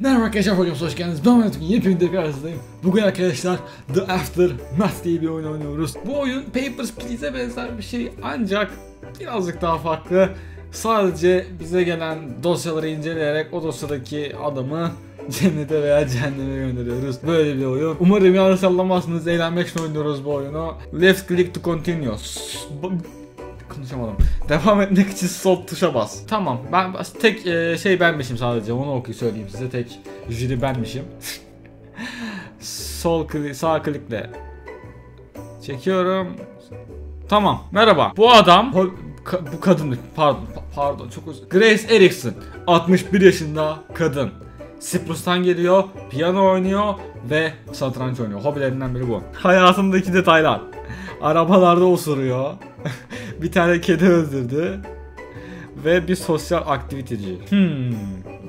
Merhaba arkadaşlar, bugün hoş geldiniz. Ben Mehmet Ünlü, yepyeni de karşınızdayım. Bugün arkadaşlar The Aftermath diye bir oyun oynuyoruz. Bu oyun Papers, Please'e benzer bir şey ancak birazcık daha farklı. Sadece bize gelen dosyaları inceleyerek o dosyadaki adamı cennete veya cehenneme gönderiyoruz. Böyle bir oyun. Umarım yanlış anlamazsınız. Eğlenmek için oynuyoruz bu oyunu. Left click to continue. Konuşamadım. Devam etmek için sol tuşa bas. Tamam. Ben tek e, şey benmişim sadece. Onu okuyup söyleyeyim size. Tek jüri benmişim. sol klik, sağ klikle çekiyorum. Tamam. Merhaba. Bu adam bu kadın pardon pa- pardon çok özür Grace Erikson 61 yaşında kadın. Cyprus'tan geliyor, piyano oynuyor ve satranç oynuyor. Hobilerinden biri bu. Hayatındaki detaylar. Arabalarda osuruyor. bir tane kedi öldürdü. Ve bir sosyal aktiviteci. Hmm.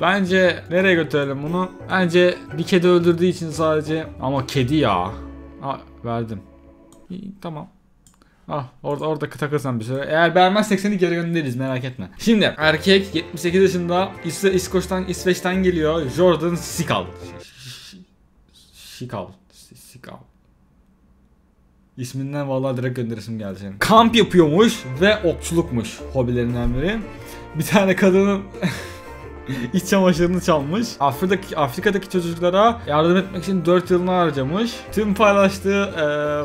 Bence nereye götürelim bunu? Bence bir kedi öldürdüğü için sadece ama kedi ya. Ha, verdim. İyi, tamam. Ah orada orada takılsan bir süre. Eğer beğenmezsek seni geri göndeririz merak etme. Şimdi erkek 78 yaşında İsve İskoç'tan İsveç'ten geliyor. Jordan Sikal. Sikal. Sikal. İsminden vallahi direkt gönderisim geldi senin. Kamp yapıyormuş ve okçulukmuş hobilerinden biri. Bir tane kadının iç çamaşırını çalmış. Afrika'daki, Afrika'daki çocuklara yardım etmek için 4 yılını harcamış. Tüm paylaştığı e,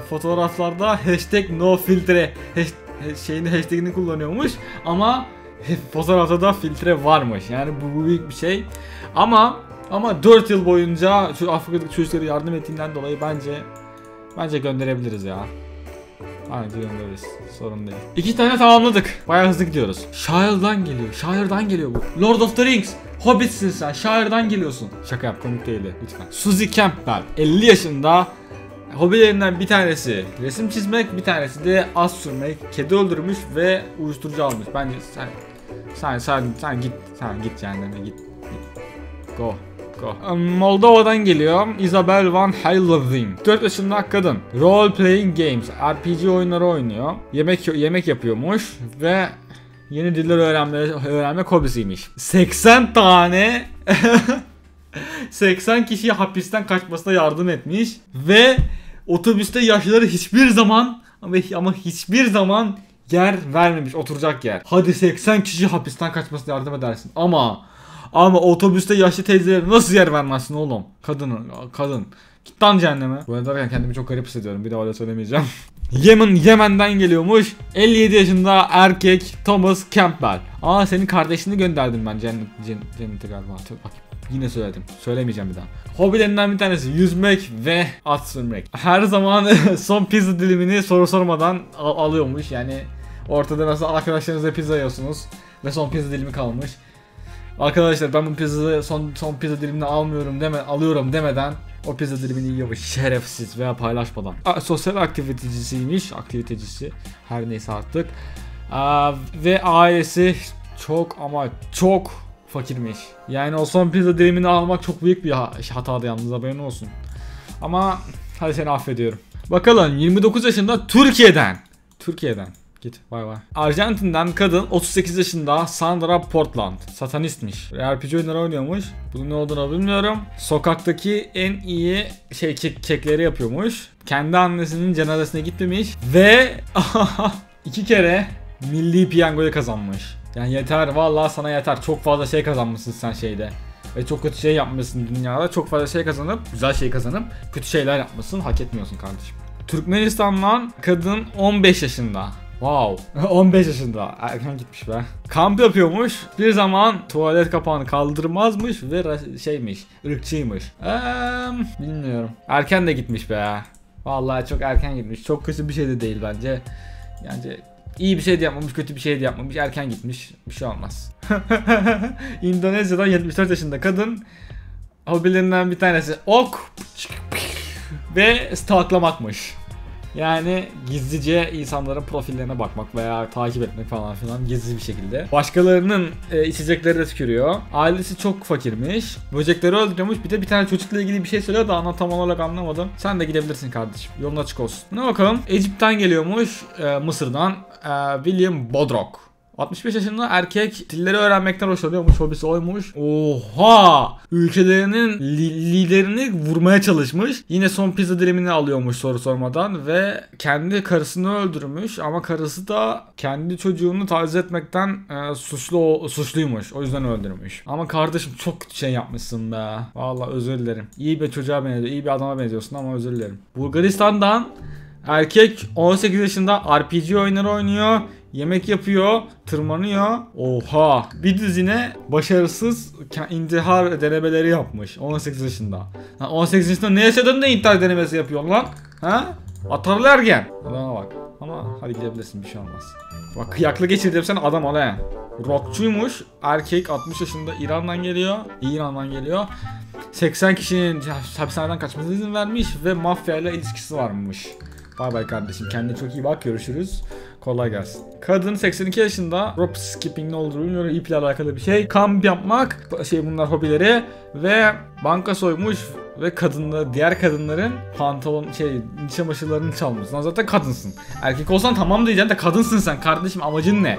fotoğraflarda hashtag no filtre şeyini hashtagini kullanıyormuş. Ama fotoğrafta da filtre varmış. Yani bu, bu büyük bir şey. Ama ama 4 yıl boyunca şu Afrika'daki çocuklara yardım ettiğinden dolayı bence Bence gönderebiliriz ya. Bence göndeririz. Sorun değil. İki tane tamamladık. Bayağı hızlı gidiyoruz. Şair'dan geliyor. Şair'dan geliyor bu. Lord of the Rings. Hobbit'sin sen. Şair'dan geliyorsun. Şaka yap komik değildi lütfen. Suzy Campbell. 50 yaşında. Hobilerinden bir tanesi resim çizmek, bir tanesi de az sürmek, kedi öldürmüş ve uyuşturucu almış. Bence sen sen sen sen git sen git cehenneme git. git. Go. Go. Moldova'dan geliyor. Isabel Van Helleving. 4 yaşında kadın. Role playing games. RPG oyunları oynuyor. Yemek yemek yapıyormuş ve yeni diller öğrenme öğrenme hobisiymiş. 80 tane 80 kişiye hapisten kaçmasına yardım etmiş ve otobüste yaşlıları hiçbir zaman ama, ama hiçbir zaman yer vermemiş oturacak yer. Hadi 80 kişi hapisten kaçmasına yardım edersin ama ama otobüste yaşlı teyzelere nasıl yer vermezsin oğlum? Kadın, kadın. Git lan cehenneme. Böyle derken kendimi çok garip hissediyorum. Bir daha öyle söylemeyeceğim. Yemen, Yemen'den geliyormuş. 57 yaşında erkek Thomas Campbell. Aa senin kardeşini gönderdim ben cennet, cennet, cennete galiba. Bak yine söyledim. Söylemeyeceğim bir daha. Hobilerinden bir tanesi yüzmek ve at sürmek. Her zaman son pizza dilimini soru sormadan al- alıyormuş. Yani ortada mesela arkadaşlarınızla pizza yiyorsunuz ve son pizza dilimi kalmış. Arkadaşlar ben bu pizzayı son son pizza dilimini almıyorum deme alıyorum demeden o pizza dilimini yiyormuş şerefsiz veya paylaşmadan. A, sosyal aktivitecisiymiş, aktivitecisi her neyse artık. Aa, ve ailesi çok ama çok fakirmiş. Yani o son pizza dilimini almak çok büyük bir ha- hataydı yalnız haberin olsun. Ama hadi seni affediyorum. Bakalım 29 yaşında Türkiye'den. Türkiye'den. Git bay bay. Arjantin'den kadın 38 yaşında Sandra Portland. Satanistmiş. RPG oyunları oynuyormuş. Bunun ne olduğunu bilmiyorum. Sokaktaki en iyi şey kek, kekleri yapıyormuş. Kendi annesinin cenazesine gitmemiş. Ve iki kere milli piyangoyu kazanmış. Yani yeter vallahi sana yeter. Çok fazla şey kazanmışsın sen şeyde. Ve çok kötü şey yapmışsın dünyada. Çok fazla şey kazanıp, güzel şey kazanıp kötü şeyler yapmışsın. Hak etmiyorsun kardeşim. Türkmenistan'dan kadın 15 yaşında. Wow. 15 yaşında. Erken gitmiş be. Kamp yapıyormuş. Bir zaman tuvalet kapağını kaldırmazmış ve şeymiş. ırkçıymış. Eee, bilmiyorum. Erken de gitmiş be. Vallahi çok erken gitmiş. Çok kötü bir şey de değil bence. Yani iyi bir şey de yapmamış, kötü bir şey de yapmamış. Erken gitmiş. Bir şey olmaz. İndonezya'dan 74 yaşında kadın. Hobilerinden bir tanesi ok ve stalklamakmış. Yani gizlice insanların profillerine bakmak veya takip etmek falan filan gizli bir şekilde. Başkalarının e, içecekleri de tükürüyor. Ailesi çok fakirmiş. Böcekleri öldürüyormuş. Bir de bir tane çocukla ilgili bir şey söylüyor da ana tam olarak anlamadım. Sen de gidebilirsin kardeşim. Yolun açık olsun. Ne bakalım? Egypt'ten geliyormuş. e, Mısır'dan. e, William Bodrok. 65 yaşında erkek dilleri öğrenmekten hoşlanıyormuş. Hobisi oymuş. Oha! Ülkelerinin li- liderini vurmaya çalışmış. Yine son pizza dilimini alıyormuş soru sormadan. Ve kendi karısını öldürmüş. Ama karısı da kendi çocuğunu taciz etmekten e, suçlu suçluymuş. O yüzden öldürmüş. Ama kardeşim çok kötü şey yapmışsın be. Vallahi özür dilerim. İyi bir çocuğa benziyor. iyi bir adama benziyorsun ama özür dilerim. Bulgaristan'dan Erkek 18 yaşında RPG oyunları oynuyor. Yemek yapıyor, tırmanıyor. Oha! Bir düzine başarısız intihar denemeleri yapmış 18 yaşında. Ha, 18 yaşında ne yaşadın da intihar denemesi yapıyorsun lan? Ha? Atarlı ergen. Adama bak. Ama hadi gidebilirsin bir şey olmaz. Bak kıyaklı geçirdim sen adam al he. Rockçuymuş. Erkek 60 yaşında İran'dan geliyor. İran'dan geliyor. 80 kişinin hapishaneden kaçmasına izin vermiş ve mafya ile ilişkisi varmış. Bay bay kardeşim kendine çok iyi bak görüşürüz. Kolay gelsin. Kadın 82 yaşında rope skipping ne olduğunu bilmiyorum iple alakalı bir şey. Kamp yapmak şey bunlar hobileri ve banka soymuş ve kadınla diğer kadınların pantolon şey çamaşırlarını çalmış. Lan zaten kadınsın. Erkek olsan tamam diyeceksin de kadınsın sen kardeşim amacın ne?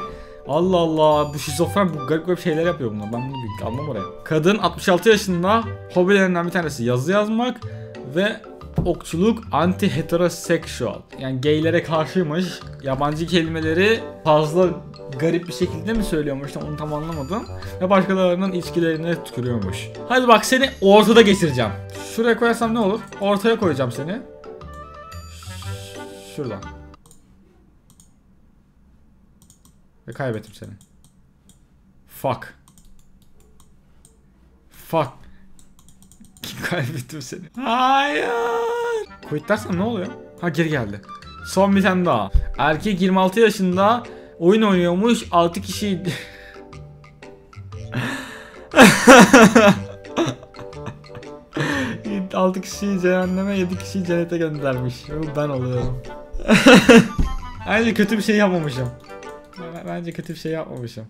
Allah Allah bu şizofren bu garip garip şeyler yapıyor bunlar. Ben bunu bir almam oraya. Kadın 66 yaşında hobilerinden bir tanesi yazı yazmak ve okçuluk anti heterosexual. Yani gaylere karşıymış. Yabancı kelimeleri fazla garip bir şekilde mi söylüyormuş onu tam anlamadım. Ve başkalarının içkilerine tükürüyormuş. Hadi bak seni ortada geçireceğim. Şuraya koyarsam ne olur? Ortaya koyacağım seni. Şuradan. Ve kaybettim seni. Fuck. Fuck. Kaybettim seni. Hayır. Quit dersem ne oluyor? Ha geri geldi. Son bir tane daha. Erkek 26 yaşında oyun oynuyormuş. 6 kişi... Altı kişiyi cehenneme, 7 kişiyi cennete göndermiş. Ben oluyorum. Bence kötü bir şey yapmamışım. Bence kötü bir şey yapmamışım.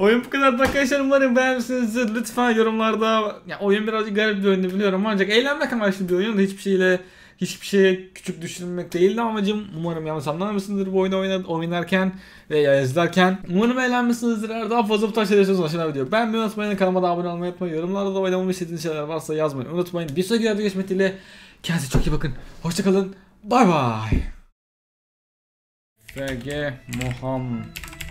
Oyun bu kadar arkadaşlar umarım beğenmişsinizdir. Lütfen yorumlarda ya oyun birazcık garip bir oyundu biliyorum ancak eğlenmek amaçlı bir oyun. Hiçbir şeyle hiçbir şeye küçük düşürmek değildi amacım. Umarım yanlış anlamamışsınızdır bu oyunu oyna- oynarken veya izlerken. Umarım eğlenmişsinizdir. Eğer daha fazla bu tarz şeyler istiyorsanız aşağıda video. Beğenmeyi unutmayın. Kanalıma da abone olmayı unutmayın. Yorumlarda da oynamamı istediğiniz şeyler varsa yazmayı unutmayın. Bir sonraki videoda görüşmek dileğiyle. Kendinize çok iyi bakın. Hoşçakalın. Bay bay. FG